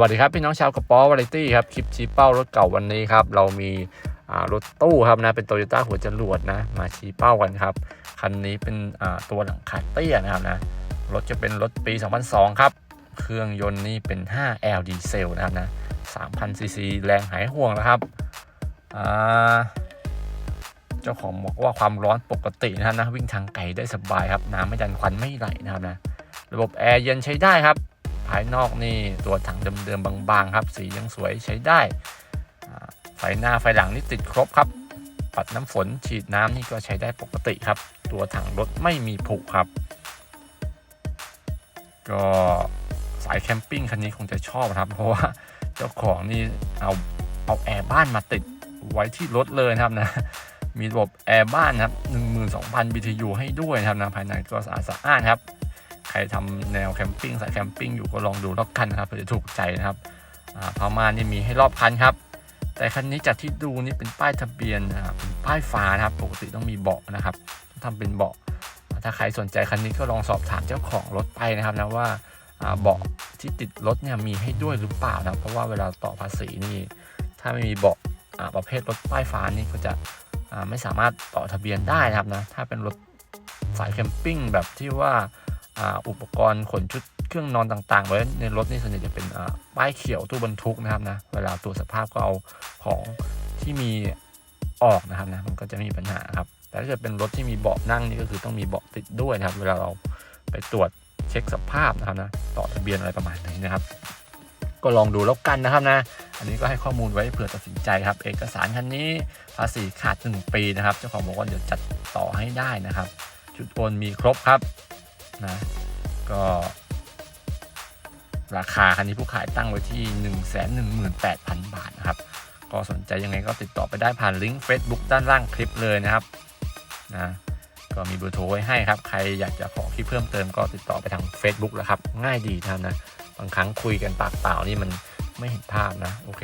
วัสดีครับพี่น้องชาวกระป๋อวาไรตี้ครับคลิปชี้เป้ารถเก่าวันนี้ครับเรามีรถตู้ครับนะเป็นโตโยต้าหัวจรวดนะมาชี้เป้ากันครับคันนี้เป็นตัวหลังคาเตี้ยนะครับนะรถจะเป็นรถปี 2002 ครับ เครื่องยนต์นี่เป็น 5L ดีเซลนะครับนะ3,000ซีซีแรงหายห่วงนะครับเจ้าของบอกว่าความร้อนปกตินะครับนะวิ่งทางไกลได้สบายครับน้ำไม่ดันควันไม่ไหลนะครับนะระบบแอร์เย็นใช้ได้ครับ ภายนอกนี่ตัวถังเดิมๆบางๆครับ สียังสวยใช้ได้ไฟหน้าไฟหลังนี่ติดครบครับ ปัดน้ำฝนฉีดน้ำนี่ก็ใช้ได้ปกติครับ ตัวถังรถไม่มีผุครับ ก็สายแคมปิ้งคันนี้คงจะชอบครับ เพราะว่าเจ้าของนี่เอาเอาแอร์บ้านมาติดไว้ที่รถเลยครับนะ มีระบบแอร์บ้านครับ 12,000 BTU ให้ด้วยครับนะภายในก็สะอาดสะอ้านครับ รทำแนวแคมปิ้งสายแคมปิ้งอยู่ก็ลองดูแล้วกันนะครับเผื่อจะถูกใจนะครับอ่าพม่านนี่มีให้รอบคันครับ แต่คันนี้จากที่ดูนี่เป็นป้ายทะเบียนนะครับป้ายฟ้านะครับ ปกติต้องมีเบาะนะครับต้องทำเป็นเบาะ ถ้าใครสนใจคันนี้ก็ลองสอบถามเจ้าของรถไปนะครับนะว่าเบาะที่ติดรถเนี่ยมีให้ด้วยหรือเปล่านะเพราะว่าเวลาต่อภาษีนี่ ถ้าไม่มีเบาะประเภทรถป้ายฟ้านี่ก็จะไม่สามารถต่อทะเบียนได้นะครับนะถ้าเป็นรถสายแคมปิ้งแบบที่ว่า อุปกรณ์ขนชุดเครื่องนอนต่างๆ ไว้ในรถนี่ส่วนใหญ่จะเป็นป้ายเขียวตู้บรรทุกนะครับนะเวลาตรวจสภาพก็เอาของที่มีออกนะครับนะมันก็จะมีปัญหาครับแต่ถ้าเกิดเป็นรถที่มีเบาะนั่งนี่ก็คือต้องมีเบาะติดด้วยนะครับ เวลาเราไปตรวจเช็คสภาพนะครับนะต่อทะเบียนอะไรประมาณนี้นะครับ ก็ลองดูแล้วกันนะครับนะอันนี้ก็ให้ข้อมูลไว้เผื่อตัดสินใจครับ เอกสารคันนี้ภาษีขาดหนึ่งปีนะครับ เจ้าของบอกว่าเดี๋ยวจัดต่อให้ได้นะครับชุดโอนมีครบครับ นะก็ ราคาคันนี้ผู้ขายตั้งไว้ที่ 1 1 8 0 0 0 บาทนะครับ ก็สนใจยังไงก็ติดต่อไปได้ผ่านลิงก์ Facebook ด้านล่างคลิปเลยนะครับนะก็มีเบอร์โทรไว้ให้ครับ ใครอยากจะขอคลิปเพิ่มเติมก็ติดต่อไปทาง Facebook แล้วครับ ง่ายดีนะครับนะ บางครั้งคุยกันปากเปล่านี่มันไม่เห็นภาพนะ โอเค